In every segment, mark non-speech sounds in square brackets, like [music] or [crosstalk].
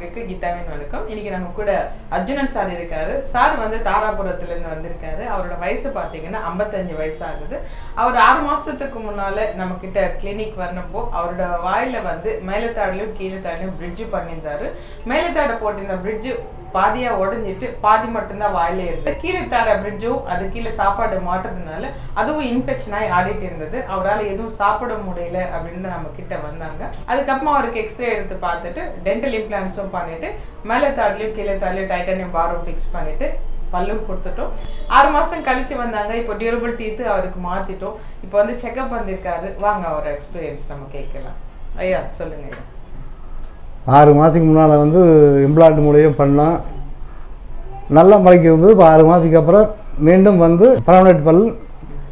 உங்களுக்கு கீதாவின் வணக்கம். இன்னைக்கு நம்ம கூட அர்ஜுனன் சார் இருக்காரு. சார் வந்து தாராபுரத்துல இருந்து வந்திருக்காரு. அவரோட வயசு பாத்தீங்கன்னா 55 வயசு ஆகுது அவர் ஆறு மாசத்துக்கு முன்னால நம்ம கிட்ட கிளினிக் வரனப்போ அவரோட வாயில வந்து மேலத்தாடுலயும் கீழத்தாடுலயும் பிரிட்ஜ் பண்ணியிருந்தாரு. மேலத்தாடை போட்டிருந்த பிரிட்ஜ் பாதியா உடஞ்சிட்டு பாதி மட்டும்தான் வாயில இருந்தது. கீழே தர பிரிட்ஜும் அது கீழே சாப்பாடு மாட்டுறதுனால அதுவும் இன்ஃபெக்ஷன் ஆகி ஆடிட்டு இருந்தது. அவரால் எதுவும் சாப்பிட முடியல அப்படின்னு நம்ம கிட்ட வந்தாங்க. அதுக்கப்புறமா அவருக்கு எக்ஸ்ரே எடுத்து பார்த்துட்டு டென்டல் இம்ப்ளான்ஸும் பண்ணிட்டு மேலே தாட்லையும் கீழே தாட்லையும் டைட்டானியம் பாரும் ஃபிக்ஸ் பண்ணிட்டு பல்லும் கொடுத்துட்டோம். ஆறு மாதம் கழிச்சு வந்தாங்க. இப்போ டியூரபிள் டீத்து அவருக்கு மாற்றிட்டோம் இப்போ வந்து செக்அப் வந்திருக்காரு வாங்க அவர் எக்ஸ்பீரியன்ஸ் நம்ம கேட்கலாம். ஐயா சொல்லுங்க ஐயா. ஆறு மாதத்துக்கு முன்னால் வந்து இம்ப்ளாண்ட் மூலியம் பண்ணோம் நல்ல முறைக்கு இருந்தது. இப்போ ஆறு மாதத்துக்கு அப்புறம் மீண்டும் வந்து பர்மனெண்ட் பல்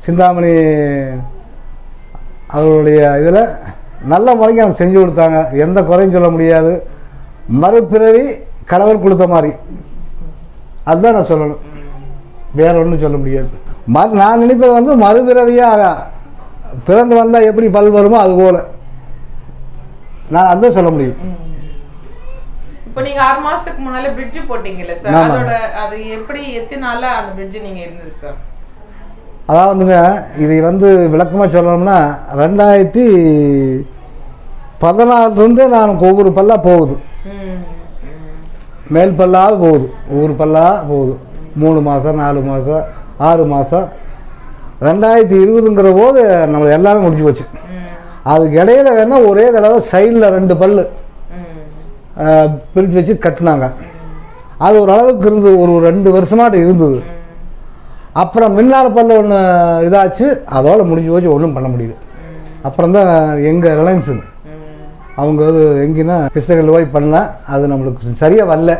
சிந்தாமணி அவர்களுடைய இதில் நல்ல முறைக்கு எனக்கு செஞ்சு கொடுத்தாங்க. எந்த குறையும் சொல்ல முடியாது. மறுபிறவி கடவுள் கொடுத்த மாதிரி. அதுதான் நான் சொல்லணும். வேற ஒன்றும் சொல்ல முடியாது. ம நான் நினைப்பது வந்து மறுபிறவியாக பிறந்து வந்தால் எப்படி பல் வருமோ அது போல். நான் அதுதான் சொல்ல முடியும். இப்போ நீங்க ஆறு மாசத்துக்கு முன்னால பிரிட்ஜ் போட்டீங்கல்ல சார். அதோட அது எப்படி எத்தனை நாளா அந்த பிரிட்ஜ் நீங்க இருந்தது சார் அதாவதுங்க இதை வந்து விளக்கமாக சொல்லணும்னா ரெண்டாயிரத்தி பதினாறுலேருந்து நான் ஒவ்வொரு பல்லாக போகுது. மேல் பல்லாக போகுது. ஒவ்வொரு பல்லாக போகுது. மூணு மாதம் நாலு மாதம் ஆறு மாதம் ரெண்டாயிரத்தி இருபதுங்கிற போது நம்ம எல்லாமே முடிஞ்சு போச்சு. அதுக்கு இடையில வேணால் ஒரே தடவை சைடில் ரெண்டு பல்லு. பிரித்து வச்சு கட்டினாங்க. அது ஒரு அளவுக்கு இருந்தது. ஒரு ரெண்டு வருஷமாட்டு இருந்தது. அப்புறம் மின்னார பல்லு ஒன்று இதாச்சு. அதோட முடிஞ்சு போச்சு. ஒன்றும் பண்ண முடியல. அப்புறம் தான் எங்கள் ரிலையன்ஸுங்க அவங்க அது எங்கேன்னா கிருஷ்ணகிரியில் போய் பண்ணால் அது நம்மளுக்கு சரியாக வரல.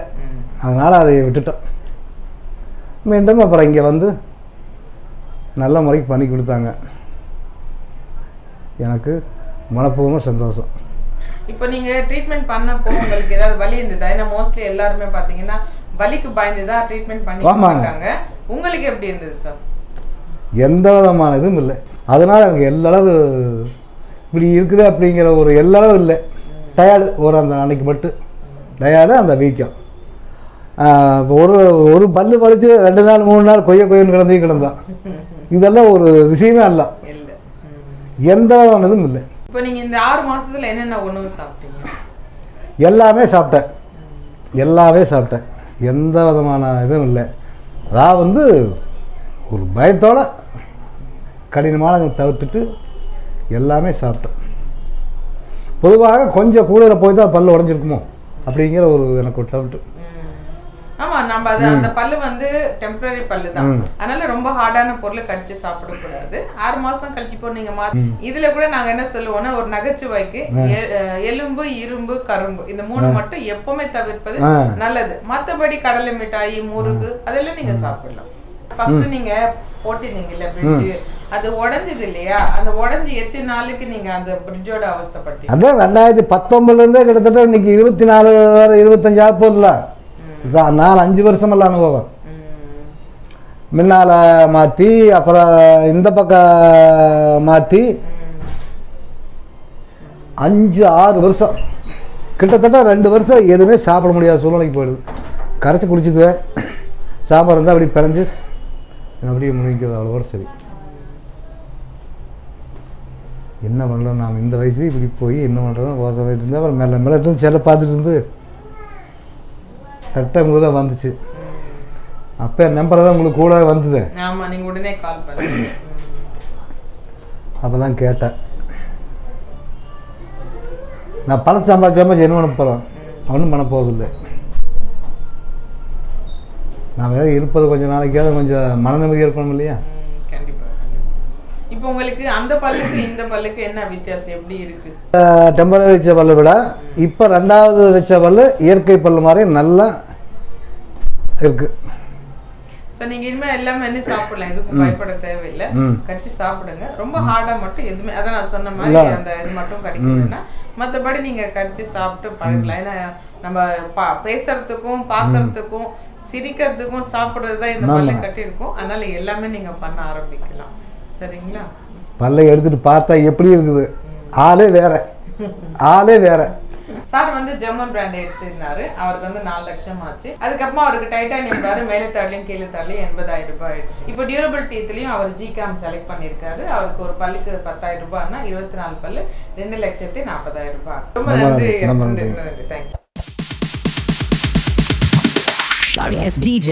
அதனால் அதை விட்டுட்டோம். மீண்டும் அப்புறம் இங்கே வந்து நல்ல முறைக்கு பண்ணி கொடுத்தாங்க. எனக்கு மனப்பூர்வமாக சந்தோஷம். இப்போ நீங்க ட்ரீட்மெண்ட் பண்ணப்போ உங்களுக்கு ஏதாவது வலி இருந்ததா? ஏன்னா மோஸ்ட்லி எல்லாருமே பாத்தீங்கன்னா வலிக்கு பயந்து தான் ட்ரீட்மெண்ட் பண்ணி ஆமாங்க. உங்களுக்கு எப்படி இருந்தது சார் எந்த விதமான இதுவும் இல்லை. அதனால் எனக்கு எல்லளவு இப்படி இருக்குது அப்படிங்கிற ஒரு எல்லளவு இல்லை. டயர்டு ஒரு அந்த அன்னைக்கு மட்டும். டயர்டு அந்த வீக்கம். ஒரு ஒரு பல்லு வலிச்சு ரெண்டு நாள் மூணு நாள் கொய்ய கொய்யன்னு கிடந்தே கிடந்தான். [laughs] இதெல்லாம் ஒரு விஷயமே அல்ல. எந்த விதமான இதுவும் இல்லை. இப்போ நீங்கள் இந்த ஆறு மாதத்தில் என்னென்ன உணவு சாப்பிட்டீங்க? எல்லாமே சாப்பிட்டேன். எல்லாமே சாப்பிட்டேன். எந்த விதமான இதுவும் இல்லை. அதான் வந்து ஒரு பயத்தோட கடினமான தவிர்த்துட்டு எல்லாமே சாப்பிட்டேன். பொதுவாக கொஞ்சம் கூடுதல போய் தான் பல் உடஞ்சிருக்குமோ அப்படிங்கிற ஒரு எனக்கு ஒரு டவுட்டு ஆமா நம்ம அது அந்த பல்லு வந்து டெம்பரரி பல்லு தான் அதனால ரொம்ப ஹார்டான பொருளை கடிச்சு சாப்பிட கூடாது ஆறு மாசம் கழிச்சு போ நீங்க மா இதுல கூட நாங்க என்ன சொல்லுவோம்னா ஒரு நகைச்சுவைக்கு எலும்பு இரும்பு கரும்பு இந்த மூணு மட்டும் எப்பவுமே தவிர்ப்பது. நல்லது. மத்தபடி கடலை மிட்டாய் முறுக்கு அதெல்லாம் நீங்க சாப்பிடலாம். ஃபர்ஸ்ட் நீங்க போட்டிருந்தீங்கல்ல பிரிட்ஜ் அது உடைஞ்சது இல்லையா? அந்த உடைஞ்சு எத்தனை நாளுக்கு நீங்க அந்த பிரிட்ஜோட அவஸ்தைப்பட்டீங்க? அதான் ரெண்டாயிரத்தி பத்தொம்பதுலேருந்தே கிட்டத்தட்ட இன்னைக்கு இருபத்தி நாலு வரை இருபத்தஞ்சு ஆக போதில்ல இதான் நாலு அஞ்சு வருஷமெல்லாம் அனுபவம். மின்னால் முன்னால் மாற்றி அப்புறம் இந்த பக்கம் மாற்றி அஞ்சு ஆறு வருஷம். கிட்டத்தட்ட ரெண்டு வருஷம் எதுவுமே சாப்பிட முடியாத சூழ்நிலைக்கு போயிடுது. கரைச்சி குடிச்சுக்குவேன். சாம்பார் இருந்தால் அப்படி பிணைஞ்சு அப்படியே முடிக்கிறது அவ்வளோ சரி. என்ன பண்ணுறோம் நாம் இந்த வயசுலேயும் இப்படி போய் என்ன பண்ணுறோம் ஓசம் இருந்தால் அப்புறம் மேலே மேலே செல்ல பார்த்துட்டு இருந்து கரெக்டாக உங்களுக்கு தான் வந்துச்சு. அப்போ நம்பர் தான் உங்களுக்கு கூட வந்தது. ஆமா நீங்க உடனே கால் பண்ணுங்க. [clears throat] அப்போ தான் கேட்டேன். நான் பணம் சம்பாதிச்சு என்ன பண்ண போகிறேன் ஒன்றும் பண்ண போகிறதில்ல நாம் ஏதாவது இருப்பது கொஞ்சம் நாளைக்காவது கொஞ்சம் மன நிம்மதி இருக்கணும் இல்லையா? இப்போ உங்களுக்கு அந்த பல்லுக்கு இந்த பல்லுக்கு என்ன வித்தியாசம்? எப்படி இருக்கு? டெம்பரரி வச்ச பல்லை விட இப்போ ரெண்டாவது வச்ச பல்லு இயற்கை பல்லு மாதிரி நல்லா இருக்குது சோ நீங்க இனிமே எல்லாமே என்ன சாப்பிடலாம். எதுக்கும் பயப்பட தேவையில்லை. கடிச்சு சாப்பிடுங்க. ரொம்ப ஹார்டா மட்டும் எதுவுமே அதான் நான் சொன்ன. மாதிரி அந்த இது மட்டும் கிடைக்கலன்னா மத்தபடி நீங்க கடிச்சு சாப்பிட்டு பழகலாம். ஏன்னா நம்ம பா- பேசுறதுக்கும் பார்க்கறதுக்கும் சிரிக்கிறதுக்கும் சாப்பிடுறது தான் இந்த பல்ல கட்டி இருக்கும். அதனால எல்லாமே நீங்க பண்ண ஆரம்பிக்கலாம். சரிங்களா? பல்லை எடுத்துட்டு பார்த்தா எப்படி இருக்குது? ஆளே வேற. ஆளே வேற. சார் வந்து ஜெர்மன் பிராண்ட் எடுத்திருந்தாரு. அவருக்கு வந்து நாலு லட்சம் ஆச்சு. அதுக்கப்புறமா அவருக்கு டைட்டானியம் பாரு மேலே தரலையும் கீழே தரலையும் எண்பதாயிரம் ரூபாய் ஆயிடுச்சு. இப்போ டியூரபிள் டீத்லயும் அவர் ஜிகாம் செலக்ட் பண்ணியிருக்காரு. அவருக்கு ஒரு பல்லுக்கு பத்தாயிரம் ரூபாய்னா இருபத்தி நாலு பல்லு ரெண்டு லட்சத்தி நாற்பதாயிரம் ரூபாய். ரொம்ப நன்றி தேங்க்யூ Sorry, it's DJ.